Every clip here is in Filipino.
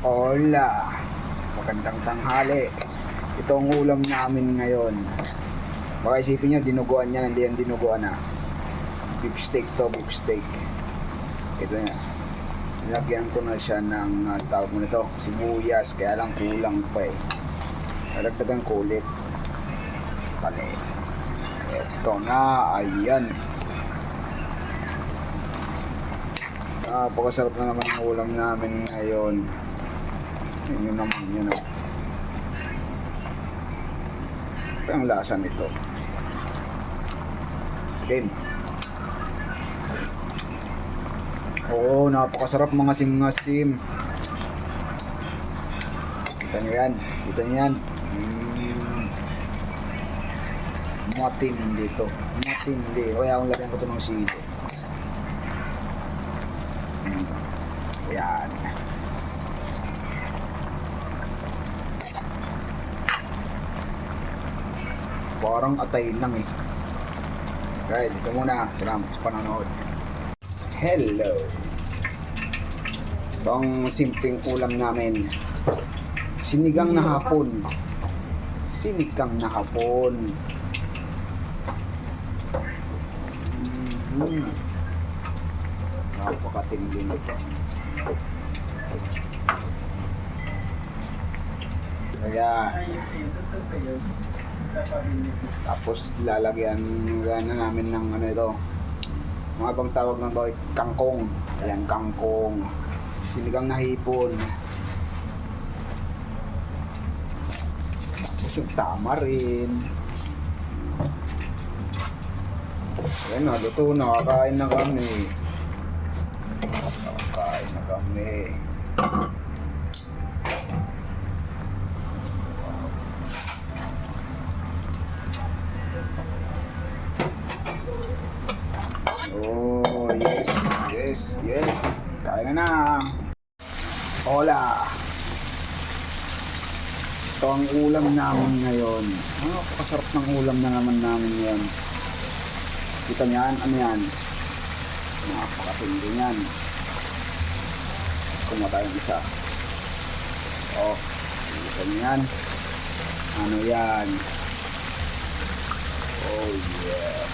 Hola! Magandang tanghali. Ito ang ulam namin ngayon. Baka isipin nyo, dinuguan yan, hindi yan dinuguan na. Beef steak to, beef steak. Ito na. Nilagyan ko na siya ng uh, tawag mo nito, sibuyas, kaya lang kulang pa eh. Nalagdagan ko ulit. Kali. Ito na, ayan. Napakasarap na naman ang ulam namin ngayon. Yun naman, yun. Ito ang lasa nito. Game. Oo, napakasarap mga sim-ngasim. Kita nyo yan. Kita nyo yan. Mm. Matindi to. Matindi. Kaya akong lagyan ko ito ng sili. Mm. Yan. Parang atay lang eh. Okay, dito muna. Salamat sa panonood. Hello. Ito ang simpleng ulam namin. Sinigang na hapon. Sinigang na hapon. Mm. Napakatindi nito. Kaya, tapos lalagyan na namin ng ano ito. Mga bang tawag ng bawit, kangkong. Ayan, kangkong. Sinigang na hipon. Tapos yung tama rin. Ayan na, luto na. Kakain na kami. Kakain na kami. Oh, yes, yes, yes. Kain na. Hola. Ito ang ulam namin ngayon. Ano, napakasarap ng ulam na naman namin ngayon. Kita niyan, ano yan? Napakatindi niyan. Kumuha tayong isa. Oh, kita niyan. Ano yan? Oh, yes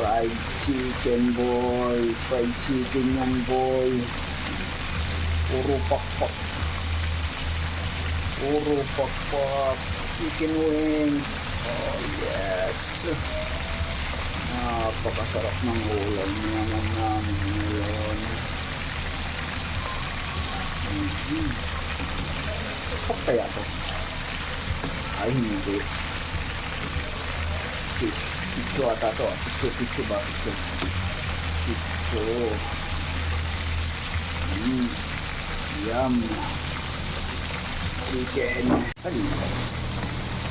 fried chicken boy. Fried chicken yan boy. Puro pakpak. Puro pakpak. Chicken wings. Oh yes. Napakasarap ng ulam naman namin ngayon mm-hmm. Pak kaya to? Ay hindi. Fish Picho ata to. Picho, picho ba? Picho. Picho. Mm. Yum. Chicken. Ay.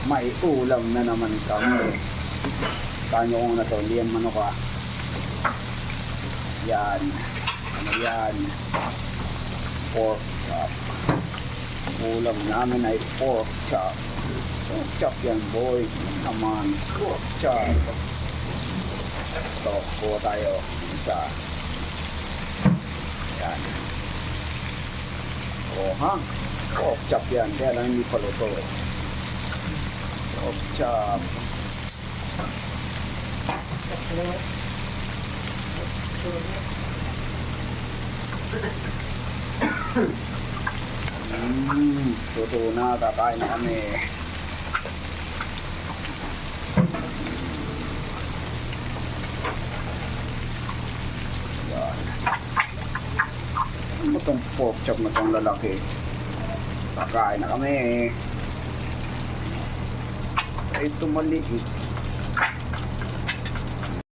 May ulam na naman kami. Kanyo ko na to. Hindi yan manok ah. Yan. Ano yan? Pork chop. Ulam namin ay pork chop. จับอยัางโบยน้ำมันลวกชาตอกโกไตออกศีรษะการโอ้ห้างออกจับยัางแค่นั้นมีพลโตออกจับตัวโตหน้าตาใต้น้ำเนี่ย Ano itong pork chop na itong lalaki? Kakain na kami. Ito maliit.